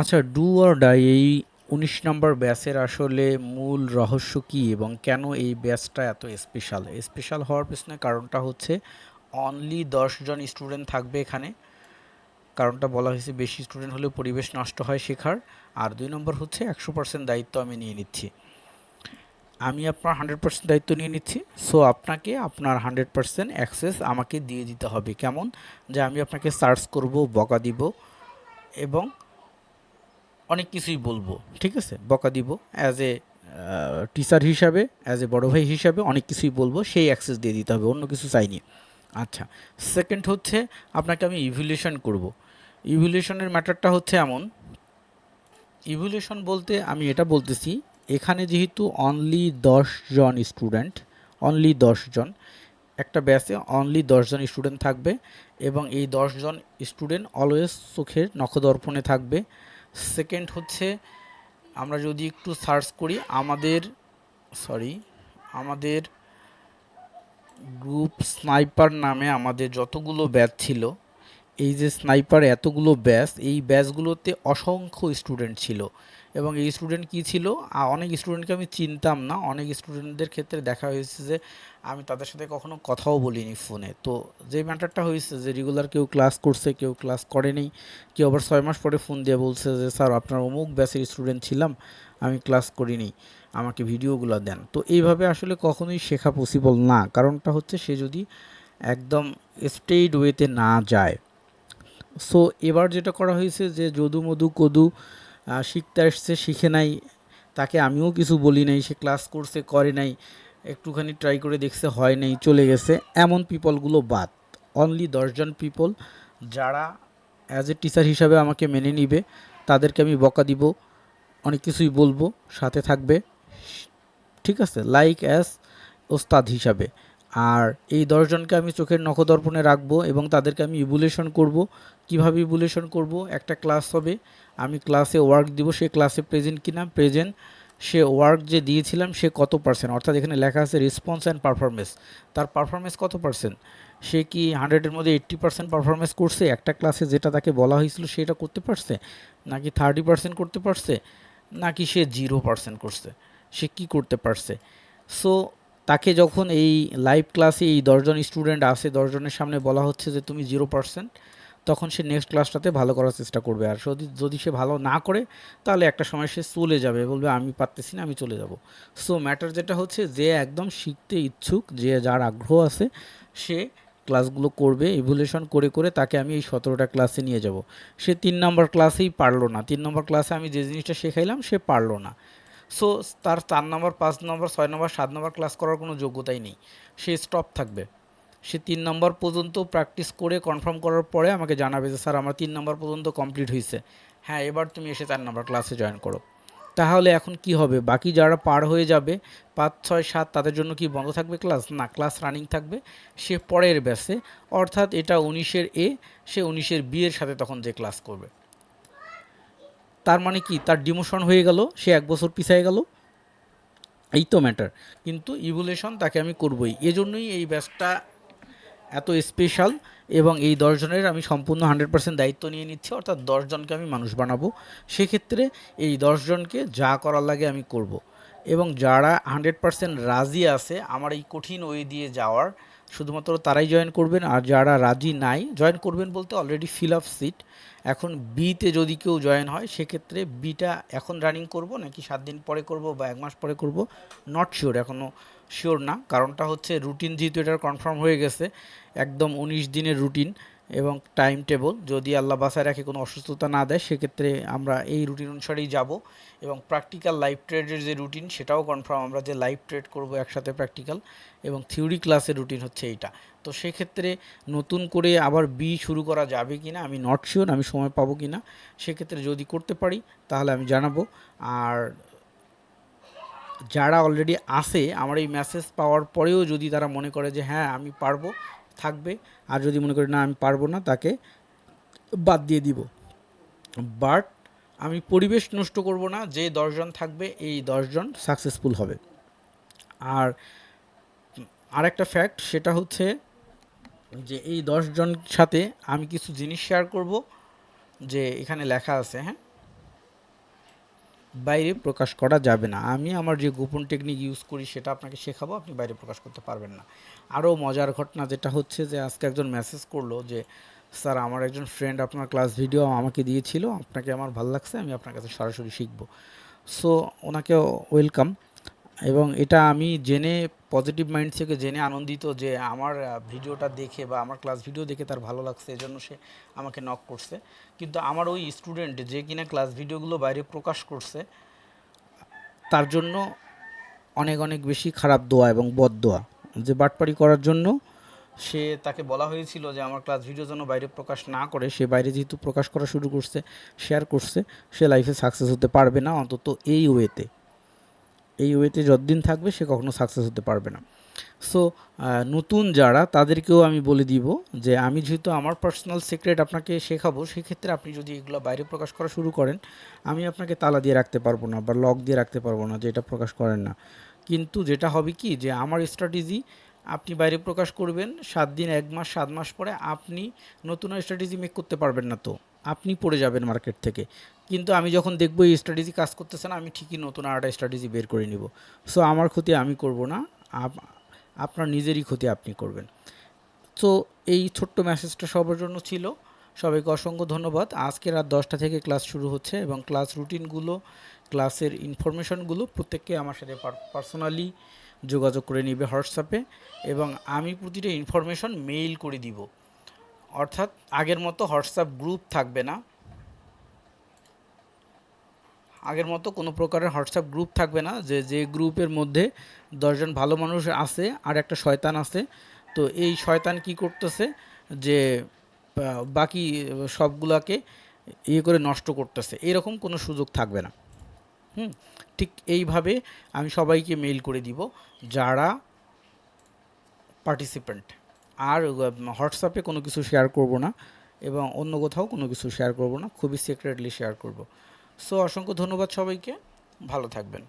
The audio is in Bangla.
আচ্ছা ডু অর ডাই এই উনিশ নম্বর ব্যাচের আসলে মূল রহস্য কী এবং কেন এই ব্যাচটা এত স্পেশাল স্পেশাল হওয়ার পেছনে কারণটা হচ্ছে অনলি দশজন স্টুডেন্ট থাকবে এখানে। কারণটা বলা হয়েছে বেশি স্টুডেন্ট হলে পরিবেশ নষ্ট হয় শেখার। আর দুই নম্বর হচ্ছে একশো পার্সেন্ট দায়িত্ব আমি নিয়ে নিচ্ছি। আমি আপনার হান্ড্রেড পার্সেন্ট দায়িত্ব নিয়ে নিচ্ছি। সো আপনাকে আপনার হান্ড্রেড পার্সেন্ট অ্যাক্সেস আমাকে দিয়ে দিতে হবে। কেমন? যে আমি আপনাকে সার্চ করব, বকা দিব এবং অনেক কিছুই বলব। ঠিক আছে? বকা দিব। অ্যাজ এ টিচার হিসাবে অ্যাজ এ বড় ভাই হিসাবে অনেক কিছুই বলব। সেই অ্যাক্সেস দিয়ে দিতে হবে, অন্য কিছু চাইনি। আচ্ছা সেকেন্ড হচ্ছে, আপনাকে আমি ইভ্যালুয়েশন করব। ইভ্যালুয়েশনের ম্যাটারটা হচ্ছে এমন ইভ্যালুয়েশন বলতে আমি এটা বলতেছি, এখানে যেহেতু অনলি জন স্টুডেন্ট অনলি জন, একটা ব্যাচে অনলি জন স্টুডেন্ট থাকবে এবং এই জন স্টুডেন্ট অলওয়েজ চোখের নখদর্পণে থাকবে। সেকেন্ড হচ্ছে, আমরা যদি একটু সার্চ করি, আমাদের সরি আমাদের গ্রুপ স্নাইপার নামে আমাদের যতগুলো ব্যাচ ছিল, এই যে স্নাইপার এতগুলো ব্যাচ এই ব্যাচগুলোতে অসংখ্য স্টুডেন্ট ছিল। এবং এই স্টুডেন্ট কি ছিল? অনেক স্টুডেন্টকে আমি চিনতাম না। অনেক স্টুডেন্টদের ক্ষেত্রে দেখা হয়েছে যে, আমি তাদের সাথে কখনো কথাও বলিনি ফোনে। তো যে ম্যাটারটা হয়েছে যে রেগুলার কেউ ক্লাস করছে, কেউ ক্লাস করেনি কেউ আবার ছয় মাস পরে ফোন দিয়ে বলছে যে, স্যার, আপনার অমুক ব্যাচের স্টুডেন্ট ছিলাম, আমি ক্লাস করিনি, আমাকে ভিডিওগুলো দেন। তো এইভাবে আসলে কখনোই শেখা পসিবল না। কারণটা হচ্ছে সে যদি একদম স্টেইড ওয়েতে না যায়। সো এবার যেটা করা হয়েছে যে, যদু মধু কদু শিখতে আসছে, শিখে নাই। তাকে আমিও কিছু বলি নাই, সে ক্লাস করছে, করে নাই। একটুখানি ট্রাই করে দেখছে, হয় নাই, চলে গেছে। এমন পিপলগুলো বাদ। অনলি দশজন পিপল যারা অ্যাজ এ টিচার হিসাবে আমাকে মেনে নিবে, তাদেরকে আমি বকা দিব, অনেক কিছুই বলব, সাথে থাকবে। ঠিক আছে? লাইক অ্যাজ ওস্তাদ হিসাবে। আর এই দশজনকে আমি চোখের নখদর্পণে রাখব এবং তাদেরকে আমি ইভুলেশন করব। কীভাবে ইভুলেশন করব? একটা ক্লাস হবে। আমি ক্লাসে ওয়ার্ক দিব, সে ক্লাসে প্রেজেন্ট কিনা? প্রেজেন্ট সে ওয়ার্ক যে দিয়েছিলাম, সে কত পার্সেন্ট অর্থাৎ এখানে লেখা আছে রেসপন্স অ্যান্ড পারফরমেন্স তার পারফরমেন্স কত পার্সেন্ট সে কি হান্ড্রেডের মধ্যে এইট্টি পার্সেন্ট পারফরমেন্স করছে? একটা ক্লাসে যেটা তাকে বলা হয়েছিল, সেটা করতে পারছে? নাকি থার্টি পার্সেন্ট করতে পারছে? নাকি সে জিরো পার্সেন্ট করছে? সে কি করতে পারছে? সো তাকে যখন এই লাইভ ক্লাসে এই দশজন স্টুডেন্ট আসে দশজনের সামনে বলা হচ্ছে যে তুমি জিরো পার্সেন্ট তখন সে নেক্সট ক্লাসটাতে ভালো করার চেষ্টা করবে। আর যদি যদি সে ভালো না করে, তাহলে একটা সময় সে চলে যাবে, বলবে, আমি পারতেছি না, আমি চলে যাব। সো ম্যাটার যেটা হচ্ছে, যে একদম শিখতে ইচ্ছুক, যে যার আগ্রহ আছে, সে ক্লাসগুলো করবে ইভুলেশন করে করে তাকে আমি এই সতেরোটা ক্লাসে নিয়ে যাব। সে তিন নম্বর ক্লাসেই পারল না। তিন নম্বর ক্লাসে আমি যে জিনিসটা শেখাইলাম, সে পারল না। সো তার চার নম্বর পাঁচ নম্বর ছয় নম্বর সাত নম্বর ক্লাস করার কোনো যোগ্যতাই নেই। সে স্টপ থাকবে। সে তিন নম্বর পর্যন্ত প্র্যাকটিস করে কনফার্ম করার পরে আমাকে জানাবে যে, স্যার, আমার তিন নম্বর পর্যন্ত কমপ্লিট হয়েছে হ্যাঁ এবার তুমি এসে চার নম্বর ক্লাসে জয়েন করো। তাহলে এখন কি হবে? বাকি যারা পার হয়ে যাবে, পাঁচ, ছয়, সাত, তাদের জন্য কি বন্ধ থাকবে ক্লাস না ক্লাস রানিং থাকবে। সে পরের ব্যাসে অর্থাৎ এটা উনিশের এ সে উনিশের বি এর সাথে তখন যে ক্লাস করবে। তার মানে কি? তার ডিমোশন হয়ে গেল, সে এক বছর পিছিয়ে গেল। এই তো ম্যাটার কিন্তু ইভুলেশন তাকে আমি করবই। এজন্যই এই ব্যাচটা এত স্পেশাল এবং এই দশজনের আমি সম্পূর্ণ হান্ড্রেড পার্সেন্ট দায়িত্ব নিয়ে নিচ্ছি, অর্থাৎ দশজনকে আমি মানুষ বানাবো। সেক্ষেত্রে এই দশজনকে যা করার লাগে আমি করব। এবং যারা হান্ড্রেড পার্সেন্ট রাজি আছে আমার এই কঠিন ওয়ে দিয়ে যাওয়ার, শুধুমাত্র তারাই জয়েন করবেন আর যারা রাজি নাই জয়েন করবেন বলতে অলরেডি ফিল আপ সিট এখন বিতে যদি কেউ জয়েন হয়, সেক্ষেত্রে বিটা এখন রানিং করব নাকি সাত দিন পরে করব বা এক মাস পরে করব? নট শিওর এখনও শিওর না। কারণটা হচ্ছে রুটিন যেহেতু এটার কনফার্ম হয়ে গেছে, একদম উনিশ দিনের রুটিন এবং টাইম টেবল যদি আল্লাহ বাসায় রাখে কোনো অসুস্থতা না দেয়, সেক্ষেত্রে আমরা এই রুটিন অনুসারেই যাব। এবং প্র্যাকটিক্যাল লাইভ ট্রেডের যে রুটিন সেটাও কনফার্ম আমরা যে লাইভ ট্রেড করব একসাথে প্র্যাকটিক্যাল এবং থিওরি ক্লাসের রুটিন হচ্ছে এইটা। তো সেক্ষেত্রে নতুন করে আবার বি শুরু করা যাবে কি না আমি নট শিওর আমি সময় পাবো কি না সেক্ষেত্রে যদি করতে পারি, তাহলে আমি জানাব। আর যারা অলরেডি আসে আমার এই মেসেজ পাওয়ার পরেও যদি তারা মনে করে যে হ্যাঁ আমি পারব থাকবে। আর যদি মনে করি না, আমি পারব না, তাকে বাদ দিয়ে দিব। বাট আমি পরিবেশ নষ্ট করব না, যে দশজন থাকবে, এই দশজন সাকসেসফুল হবে। আর আরেকটা ফ্যাক্ট, সেটা হচ্ছে যে এই দশজন সাথে আমি কিছু জিনিস শেয়ার করব, যে এখানে লেখা আছে হ্যাঁ? বাইরে প্রকাশ করা যাবে না। আমি আমার যে গোপন টেকনিক ইউজ করি সেটা আপনাকে শেখাবো, আপনি বাইরে প্রকাশ করতে পারবেন না। আরও মজার ঘটনা যেটা হচ্ছে যে, আজকে একজন মেসেজ করল যে স্যার আমার একজন ফ্রেন্ড আপনার ক্লাস ভিডিও আমাকে দিয়েছিল, আপনাকে আমার ভালো লাগছে, আমি আপনার কাছে সরাসরি শিখব। সো ওনাকে ওয়েলকাম এবং এটা আমি জেনে পজিটিভ মাইন্ড থেকে জেনে আনন্দিত যে আমার ভিডিওটা দেখে বা আমার ক্লাস ভিডিও দেখে তার ভালো লাগছে, এজন্য সে আমাকে নক করছে। কিন্তু আমার ওই স্টুডেন্ট যে কিনা ক্লাস ভিডিওগুলো বাইরে প্রকাশ করছে, তার জন্য অনেক অনেক বেশি খারাপ দোয়া এবং বদ দোয়া। যে বাটপারি করার জন্য সে তাকে বলা হয়েছিল যে আমার ক্লাস ভিডিও যেন বাইরে প্রকাশ না করে, সে বাইরে যেহেতু প্রকাশ করা শুরু করছে শেয়ার করছে, সে লাইফে সাকসেস হতে পারবে না, অন্তত এই ওয়েতে এই ওয়েতে যতদিন থাকবে সে কখনো সাকসেস হতে পারবে না। সো নতুন যারা তাদেরকেও আমি বলে দিব যে আমি যেহেতু আমার পার্সোনাল সিক্রেট আপনাকে শেখাবো, সেক্ষেত্রে আপনি যদি এগুলো বাইরে প্রকাশ করা শুরু করেন, আমি আপনাকে তালা দিয়ে রাখতে পারব না বা লক দিয়ে রাখতে পারব না যে এটা প্রকাশ করেন না। কিন্তু যেটা হবে কি যে আমার স্ট্র্যাটেজি আপনি বাইরে প্রকাশ করবেন, সাত দিন, এক মাস, সাত মাস পরে আপনি নতুন স্ট্র্যাটেজি মেক করতে পারবেন না তো। আপনি পড়ে যাবেন মার্কেট থেকে। কিন্তু আমি যখন দেখব এই স্ট্র্যাটেজি কাজ করতেছে না, আমি ঠিকই নতুন আর একটা স্ট্র্যাটেজি বের করে নিব। সো আমার ক্ষতি আমি করব না আপনার নিজেরই ক্ষতি আপনি করবেন। তো এই ছোট্ট মেসেজটা সবার জন্য ছিল। সবাইকে অসংখ্য ধন্যবাদ। আজকে রাত দশটা থেকে ক্লাস শুরু হচ্ছে এবং ক্লাস রুটিনগুলো ক্লাসের ইনফরমেশনগুলো প্রত্যেককে আমার সাথে পার্সোনালি যোগাযোগ করে নিবে হোয়াটসঅ্যাপে এবং আমি প্রতিটা ইনফরমেশন মেইল করে দিব। অর্থাৎ আগের মতো হোয়াটসঅ্যাপ গ্রুপ থাকবে না। আগের মতো কোনো প্রকারের হোয়াটসঅ্যাপ গ্রুপ থাকবে না, যে যে গ্রুপের মধ্যে দশজন ভালো মানুষ আছে আর একটা শয়তান আছে। তো এই শয়তান কি করতেছে যে বাকি সবগুলাকে ইয়ে করে নষ্ট করতেছে। এরকম কোনো সুযোগ থাকবে না। হুম, ঠিক এইভাবে আমি সবাইকে মেইল করে দিব যারা পার্টিসিপেন্ট। আর হোয়াটসঅ্যাপে কোনো কিছু শেয়ার করব না এবং অন্য কোথাও কোনো কিছু শেয়ার করব না, খুবই সিক্রেটলি শেয়ার করব। সো অসংখ্য ধন্যবাদ সবাইকে। ভালো থাকবেন।